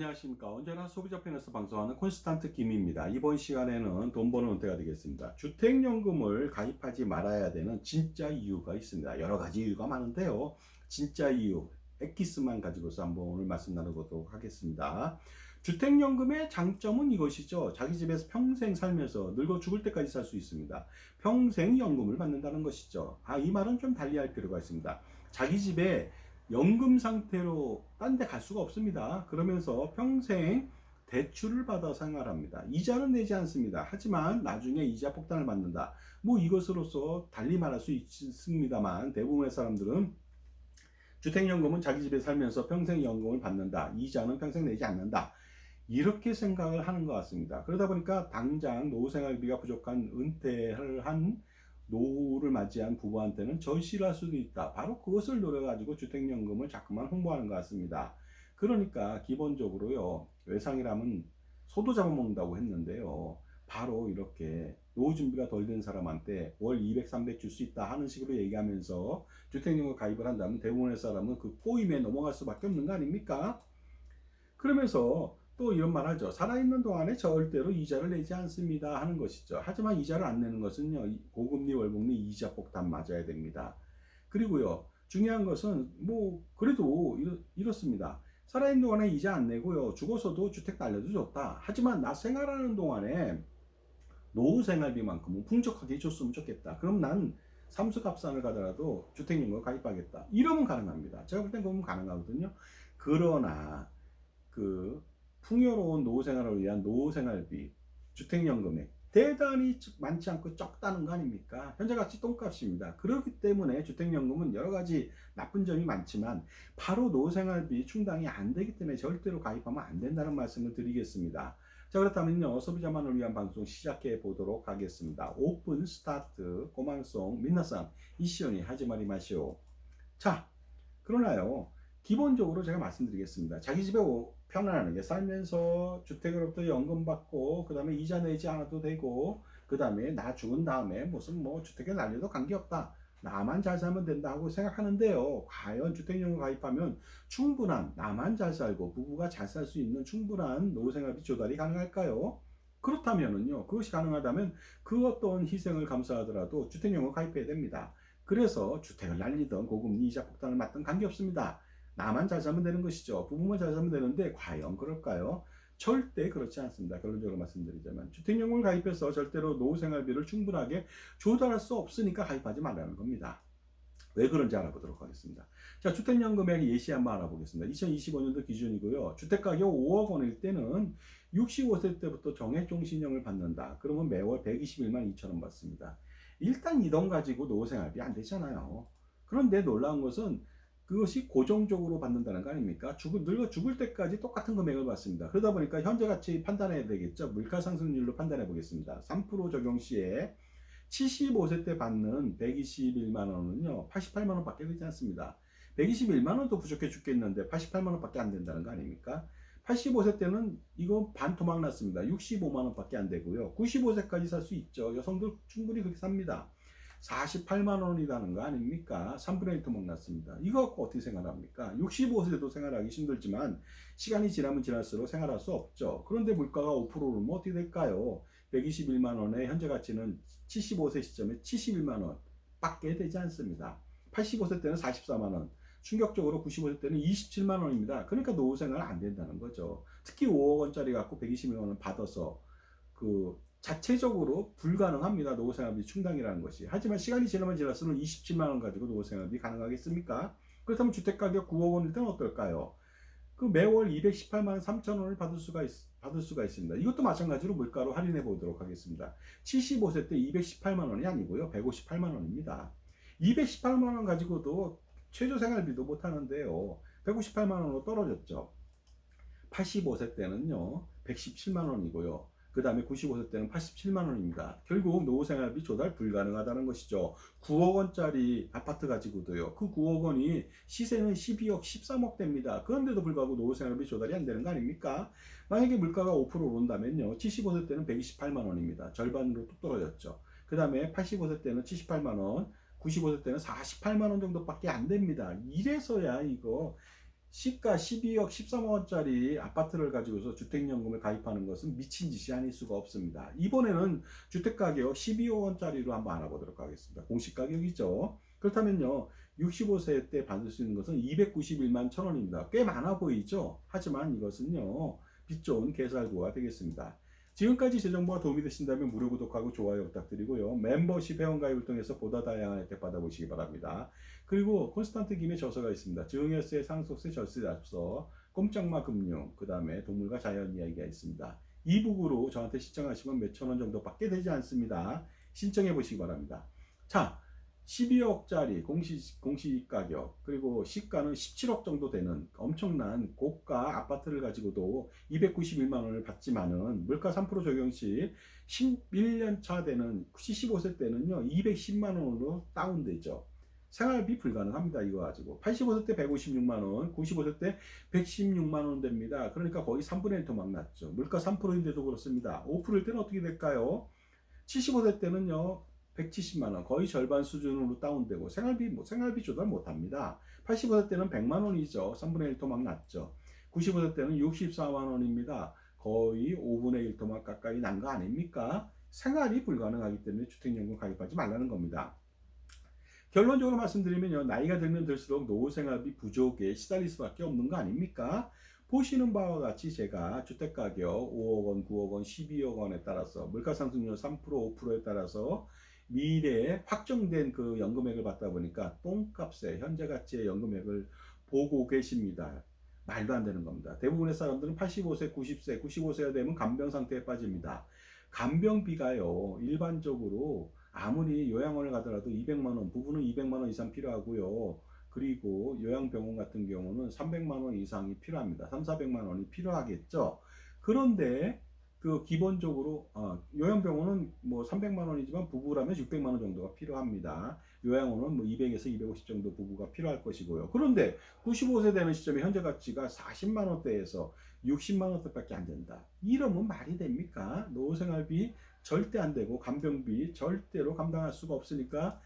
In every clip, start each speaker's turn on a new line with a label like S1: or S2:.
S1: 안녕하십니까. 언제나 소비자 편에서 방송하는 콘스탄트 김입니다. 이번 시간에는 돈 버는 은퇴가 되겠습니다. 주택연금을 가입하지 말아야 되는 진짜 이유가 있습니다. 여러 가지 이유가 많은데요. 진짜 이유, 엑기스만 가지고서 한번 오늘 말씀 나눠보도록 하겠습니다. 주택연금의 장점은 이것이죠. 자기 집에서 평생 살면서 늙어 죽을 때까지 살 수 있습니다. 평생 연금을 받는다는 것이죠. 아, 이 말은 좀 달리할 필요가 있습니다. 자기 집에 연금 상태로 딴 데 갈 수가 없습니다. 그러면서 평생 대출을 받아 생활합니다. 이자는 내지 않습니다. 하지만 나중에 이자 폭탄을 받는다. 뭐 이것으로서 달리 말할 수 있습니다만 대부분의 사람들은 주택연금은 자기 집에 살면서 평생 연금을 받는다. 이자는 평생 내지 않는다. 이렇게 생각을 하는 것 같습니다. 그러다 보니까 당장 노후 생활비가 부족한 은퇴를 한 노후를 맞이한 부부한테는 절실할 를 수도 있다. 바로 그것을 노려가지고 주택연금을 자꾸만 홍보하는 것 같습니다. 그러니까 기본적으로요, 외상이라면 소도 잡아먹는다고 했는데요. 바로 이렇게 노후 준비가 덜 된 사람한테 월 200, 300 줄 수 있다 하는 식으로 얘기하면서 주택연금 가입을 한다면 대부분의 사람은 그 꼬임에 넘어갈 수밖에 없는 거 아닙니까? 그러면서 또 이런 말 하죠. 살아있는 동안에 절대로 이자를 내지 않습니다. 하는 것이죠. 하지만 이자를 안 내는 것은요. 고금리 월복리 이자 폭탄 맞아야 됩니다. 그리고요. 중요한 것은 뭐 그래도 이렇, 이렇 습니다. 살아있는 동안에 이자 안 내고요. 죽어서도 주택 날려도 좋다. 하지만 나 생활하는 동안에 노후 생활비만큼은 풍족하게 해줬으면 좋겠다. 그럼 난 삼수갑산을 가더라도 주택연금 가입하겠다. 이러면 가능합니다. 제가 볼 땐 그러면 가능하거든요. 그러나 그 풍요로운 노후 생활을 위한 노후 생활비, 주택연금액 대단히 많지 않고 적다는 거 아닙니까? 현재가치 똥값입니다. 그렇기 때문에 주택연금은 여러 가지 나쁜 점이 많지만 바로 노후생활비 충당이 안 되기 때문에 절대로 가입하면 안 된다는 말씀을 드리겠습니다. 자 그렇다면요 소비자만을 위한 방송 시작해 보도록 하겠습니다. 오픈 스타트 고망송 민나상 이시온이 하지 말이 마시오. 자 그러나요 기본적으로 제가 말씀드리겠습니다. 자기 집에 편안하게 살면서 주택으로부터 연금 받고 그 다음에 이자 내지 않아도 되고 그 다음에 나 죽은 다음에 무슨 뭐 주택에 날려도 관계없다. 나만 잘 살면 된다 고 생각하는데요. 과연 주택연금 가입하면 충분한 나만 잘 살고 부부가 잘 살 수 있는 충분한 노후생활비 조달이 가능할까요? 그렇다면은요. 그것이 가능하다면 그 어떤 희생을 감수하더라도 주택연금 가입해야 됩니다. 그래서 주택을 날리던 고금리 이자 폭탄을 맞던 관계없습니다. 나만 잘 살면 되는 것이죠. 부부만 잘 살면 되는데 과연 그럴까요? 절대 그렇지 않습니다. 결론적으로 말씀드리자면 주택연금을 가입해서 절대로 노후 생활비를 충분하게 조달할 수 없으니까 가입하지 말라는 겁니다. 왜 그런지 알아보도록 하겠습니다. 자, 주택연금액 예시 한번 알아보겠습니다. 2025년도 기준이고요. 주택가격 5억 원일 때는 65세 때부터 정액종신형을 받는다. 그러면 매월 121만 2천 원 받습니다. 일단 이 돈 가지고 노후 생활비 안 되잖아요. 그런데 놀라운 것은 그것이 고정적으로 받는다는 거 아닙니까? 죽을, 늙어 죽을 때까지 똑같은 금액을 받습니다. 그러다 보니까 현재 가치 판단해야 되겠죠. 물가 상승률로 판단해 보겠습니다. 3% 적용 시에 75세 때 받는 121만 원은요, 88만 원밖에 되지 않습니다. 121만 원도 부족해 죽겠는데 88만 원밖에 안 된다는 거 아닙니까? 85세 때는 이거 반토막 났습니다. 65만 원밖에 안 되고요. 95세까지 살 수 있죠. 여성들 충분히 그렇게 삽니다. 48만 원이라는 거 아닙니까? 3분의 1 토막 났습니다. 이거 갖고 어떻게 생활합니까? 65세도 생활하기 힘들지만 시간이 지나면 지날수록 생활할 수 없죠. 그런데 물가가 5%면 어떻게 될까요? 121만 원의 현재 가치는 75세 시점에 71만 원 밖에 되지 않습니다. 85세 때는 44만 원, 충격적으로 95세 때는 27만 원입니다. 그러니까 노후 생활 안 된다는 거죠. 특히 5억 원짜리 갖고 120만 원을 받아서 그 자체적으로 불가능합니다. 노후생활비 충당이라는 것이. 하지만 시간이 지나면 지날수록 27만 원 가지고 노후생활비 가능하겠습니까? 그렇다면 주택가격 9억 원일 때는 어떨까요? 그 매월 218만 3천 원을 받을 수가 있, 받을 수가 있습니다. 이것도 마찬가지로 물가로 할인해 보도록 하겠습니다. 75세 때 218만 원이 아니고요. 158만 원입니다. 218만 원 가지고도 최저 생활비도 못 하는데요. 158만 원으로 떨어졌죠. 85세 때는요. 117만 원이고요. 그 다음에 95세 때는 87만 원입니다. 결국 노후 생활비 조달 불가능하다는 것이죠. 9억 원짜리 아파트 가지고도요. 그 9억 원이 시세는 12억, 13억 됩니다. 그런데도 불구하고 노후 생활비 조달이 안 되는 거 아닙니까? 만약에 물가가 5% 오른다면요. 75세 때는 128만 원입니다. 절반으로 뚝 떨어졌죠. 그 다음에 85세 때는 78만 원, 95세 때는 48만 원 정도밖에 안 됩니다. 이래서야 이거 시가 12억 13억 원짜리 아파트를 가지고서 주택연금을 가입하는 것은 미친 짓이 아닐 수가 없습니다. 이번에는 주택 가격 12억 원짜리로 한번 알아보도록 하겠습니다. 공시 가격이죠. 그렇다면요. 65세 때 받을 수 있는 것은 291만 천 원입니다. 꽤 많아 보이죠? 하지만 이것은요. 빚 좋은 개살구가 되겠습니다. 지금까지 제 정보가 도움이 되신다면 무료 구독하고 좋아요 부탁드리고요. 멤버십 회원가입을 통해서 보다 다양한 혜택 받아보시기 바랍니다. 그리고 콘스탄트 김의 저서가 있습니다. 증여세, 상속세, 절세 잡서, 꼼짝마 금융, 그 다음에 동물과 자연 이야기가 있습니다. 이북으로 저한테 신청하시면 몇천 원 정도 받게 되지 않습니다. 신청해 보시기 바랍니다. 자, 12억짜리 공시, 공시 가격, 그리고 시가는 17억 정도 되는 엄청난 고가 아파트를 가지고도 291만 원을 받지만은 물가 3% 적용 시 11년 차 되는 75세 때는요, 210만 원으로 다운되죠. 생활비 불가능합니다. 이거 가지고. 85세 때 156만 원, 95세 때 116만 원 됩니다. 그러니까 거의 3분의 1더 막 났죠. 물가 3%인데도 그렇습니다. 5%일 때는 어떻게 될까요? 75세 때는요, 170만 원, 거의 절반 수준으로 다운되고 생활비 뭐 생활비 조달 못 합니다. 85세 때는 100만 원이죠. 3분의 1더 막 났죠. 95세 때는 64만 원입니다. 거의 5분의 1더 막 가까이 난 거 아닙니까? 생활이 불가능하기 때문에 주택연금 가입하지 말라는 겁니다. 결론적으로 말씀드리면요. 나이가 들면 들수록 노후 생활비 부족에 시달릴 수밖에 없는 거 아닙니까? 보시는 바와 같이 제가 주택가격 5억 원, 9억 원, 12억 원에 따라서 물가상승률 3%, 5%에 따라서 미래에 확정된 그 연금액을 받다 보니까 똥값에 현재 가치의 연금액을 보고 계십니다. 말도 안 되는 겁니다. 대부분의 사람들은 85세, 90세, 95세가 되면 간병 상태에 빠집니다. 간병비가요, 일반적으로 아무리 요양원을 가더라도 200만 원, 부부는 200만 원 이상 필요하고요. 그리고 요양병원 같은 경우는 300만 원 이상이 필요합니다. 3, 400만 원이 필요하겠죠. 그런데 그 기본적으로 어, 요양병원은 뭐 300만 원이지만 부부라면 600만 원 정도가 필요합니다. 요양원은 뭐 200에서 250 정도 부부가 필요할 것이고요. 그런데 95세 되는 시점에 현재 가치가 40만 원대에서 60만 원대밖에 안 된다. 이러면 말이 됩니까? 노후생활비 절대 안 되고 간병비 절대로 감당할 수가 없으니까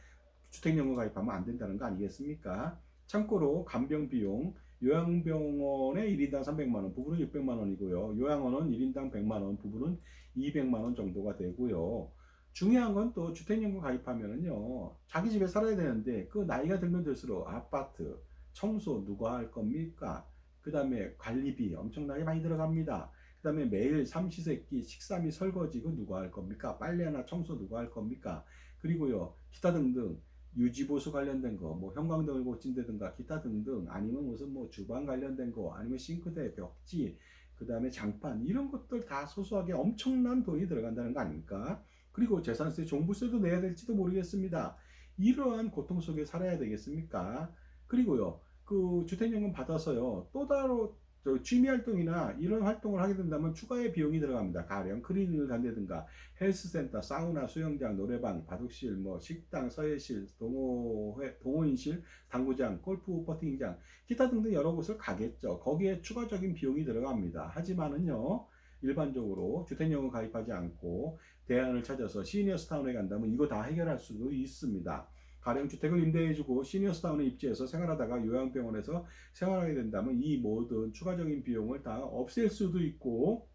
S1: 주택연금 가입하면 안 된다는 거 아니겠습니까? 참고로 간병 비용 요양병원에 1인당 300만 원, 부부는 600만 원이고요. 요양원은 1인당 100만 원, 부부는 200만 원 정도가 되고요. 중요한 건 또 주택연금 가입하면은요. 자기 집에 살아야 되는데 그 나이가 들면 들수록 아파트, 청소 누가 할 겁니까? 그 다음에 관리비 엄청나게 많이 들어갑니다. 그 다음에 매일 삼시세끼 식사미 설거지 그 누가 할 겁니까? 빨래나 청소 누가 할 겁니까? 그리고요. 기타 등등 유지보수 관련된 거, 뭐 형광등을 고친다든가 기타 등등 아니면 무슨 뭐 주방 관련된 거 아니면 싱크대, 벽지, 그 다음에 장판 이런 것들 다 소소하게 엄청난 돈이 들어간다는 거 아닙니까? 그리고 재산세, 종부세도 내야 될지도 모르겠습니다. 이러한 고통 속에 살아야 되겠습니까? 그리고요, 그 주택연금 받아서요, 또 따로 저 취미 활동이나 이런 활동을 하게 된다면 추가의 비용이 들어갑니다. 가령 클리닉을 간다든가 헬스센터, 사우나, 수영장, 노래방, 바둑실, 뭐 식당, 서예실, 동호회, 동호인실, 당구장, 골프 퍼팅장, 기타 등등 여러 곳을 가겠죠. 거기에 추가적인 비용이 들어갑니다. 하지만은요. 일반적으로 주택연금 가입하지 않고 대안을 찾아서 시니어 스타운에 간다면 이거 다 해결할 수도 있습니다. 가령 주택을 임대해주고 시니어스타운에 입주해서 생활하다가 요양병원에서 생활하게 된다면 이 모든 추가적인 비용을 다 없앨 수도 있고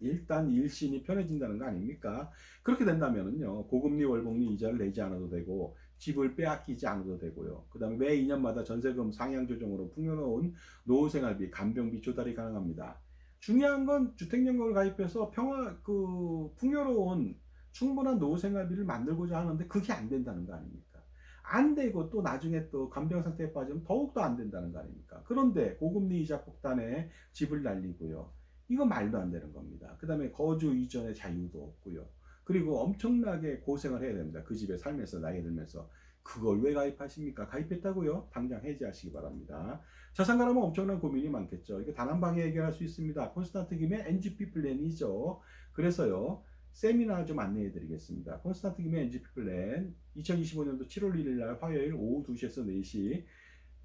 S1: 일단 일신이 편해진다는 거 아닙니까? 그렇게 된다면은요 고금리 월복리 이자를 내지 않아도 되고 집을 빼앗기지 않아도 되고요. 그 다음에 매 2년마다 전세금 상향 조정으로 풍요로운 노후 생활비, 간병비 조달이 가능합니다. 중요한 건 주택연금을 가입해서 평화 그 풍요로운 충분한 노후 생활비를 만들고자 하는데 그게 안 된다는 거 아닙니까? 안 되고 또 나중에 또 간병 상태에 빠지면 더욱더 안 된다는 거 아닙니까? 그런데 고금리 이자 폭탄에 집을 날리고요. 이거 말도 안 되는 겁니다. 그 다음에 거주 이전의 자유도 없고요. 그리고 엄청나게 고생을 해야 됩니다. 그 집에 살면서 나이 들면서 그걸 왜 가입하십니까? 가입했다고요? 당장 해지하시기 바랍니다. 자산가라면 엄청난 고민이 많겠죠. 이게 단한 방에 해결할 수 있습니다. 콘스탄트 김의 NGP 플랜이죠. 그래서요. 세미나 좀 안내해 드리겠습니다. 콘스탄트 김의 NGP 플랜 2025년도 7월 1일 날 화요일 오후 2시에서 4시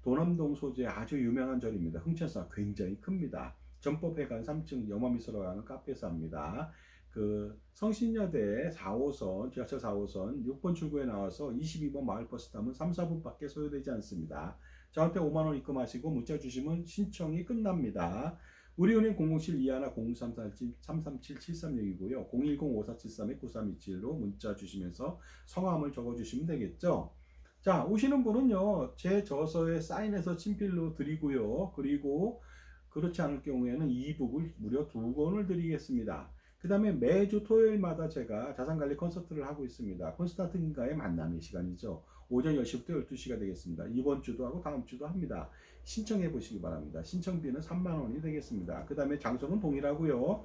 S1: 도남동 소재 아주 유명한 절입니다. 흥천사 굉장히 큽니다. 전법회관 3층 영화미소로 가는 카페에서 합니다. 그 성신여대 4호선 지하철 4호선 6번 출구에 나와서 22번 마을버스 타면 3, 4분밖에 소요되지 않습니다. 저한테 5만 원 입금하시고 문자 주시면 신청이 끝납니다. 우리은행 007 이하나 0337736이고요. 010-5473-9327로 문자 주시면서 성함을 적어주시면 되겠죠. 자, 오시는 분은요, 제 저서에 사인해서 친필로 드리고요. 그리고 그렇지 않을 경우에는 이북을 무려 두 권을 드리겠습니다. 그 다음에 매주 토요일마다 제가 자산관리 콘서트를 하고 있습니다. 콘스탄틴과의 만남의 시간이죠. 오전 10시부터 12시가 되겠습니다. 이번 주도 하고 다음 주도 합니다. 신청해 보시기 바랍니다. 신청비는 3만 원이 되겠습니다. 그 다음에 장소는 동일하고요.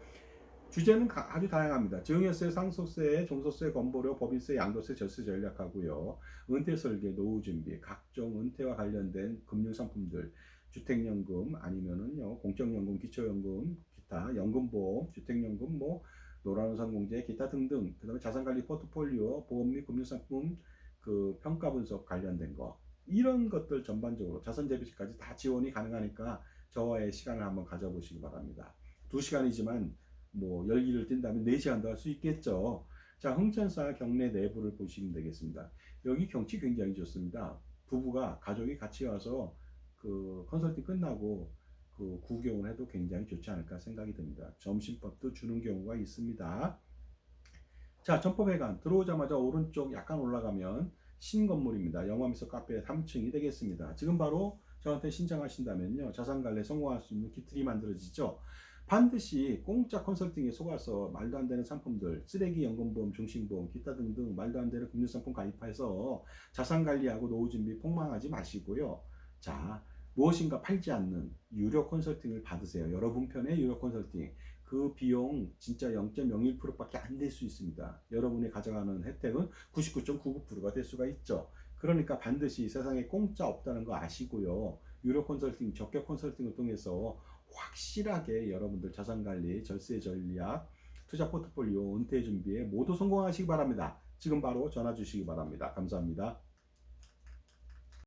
S1: 주제는 가- 아주 다양합니다. 증여세, 상속세, 종소세, 건보료, 법인세, 양도세, 절세 전략하고요. 은퇴 설계, 노후 준비, 각종 은퇴와 관련된 금융 상품들, 주택연금 아니면은요 공적연금, 기초연금, 기타 연금보험, 주택연금, 뭐 노란우산공제, 기타 등등. 그다음에 자산관리 포트폴리오, 보험 및 금융상품 그 평가 분석 관련된 거 이런 것들 전반적으로 자산 재배치까지 다 지원이 가능하니까 저와의 시간을 한번 가져보시기 바랍니다. 두 시간이지만 뭐 열기를 띈다면 네 시간도 할 수 있겠죠. 자, 흥천사 경내 내부를 보시면 되겠습니다. 여기 경치 굉장히 좋습니다. 부부가 가족이 같이 와서 그 컨설팅 끝나고 그 구경을 해도 굉장히 좋지 않을까 생각이 듭니다. 점심밥도 주는 경우가 있습니다. 자, 점포회관 들어오자마자 오른쪽 약간 올라가면 신건물입니다. 영화미소 카페 3층이 되겠습니다. 지금 바로 저한테 신청하신다면요. 자산관리 성공할 수 있는 기틀이 만들어지죠. 반드시 공짜 컨설팅에 속아서 말도 안 되는 상품들, 쓰레기 연금보험, 종신보험, 기타 등등 말도 안 되는 금융상품 가입해서 자산관리하고 노후준비 폭망하지 마시고요. 자, 무엇인가 팔지 않는 유료 컨설팅을 받으세요. 여러분 편의 유료 컨설팅. 그 비용 진짜 0.01%밖에 안 될 수 있습니다. 여러분이 가져가는 혜택은 99.99%가 될 수가 있죠. 그러니까 반드시 세상에 공짜 없다는 거 아시고요. 유료 컨설팅, 적격 컨설팅을 통해서 확실하게 여러분들 자산 관리, 절세 전략, 투자 포트폴리오, 은퇴 준비에 모두 성공하시기 바랍니다. 지금 바로 전화 주시기 바랍니다. 감사합니다.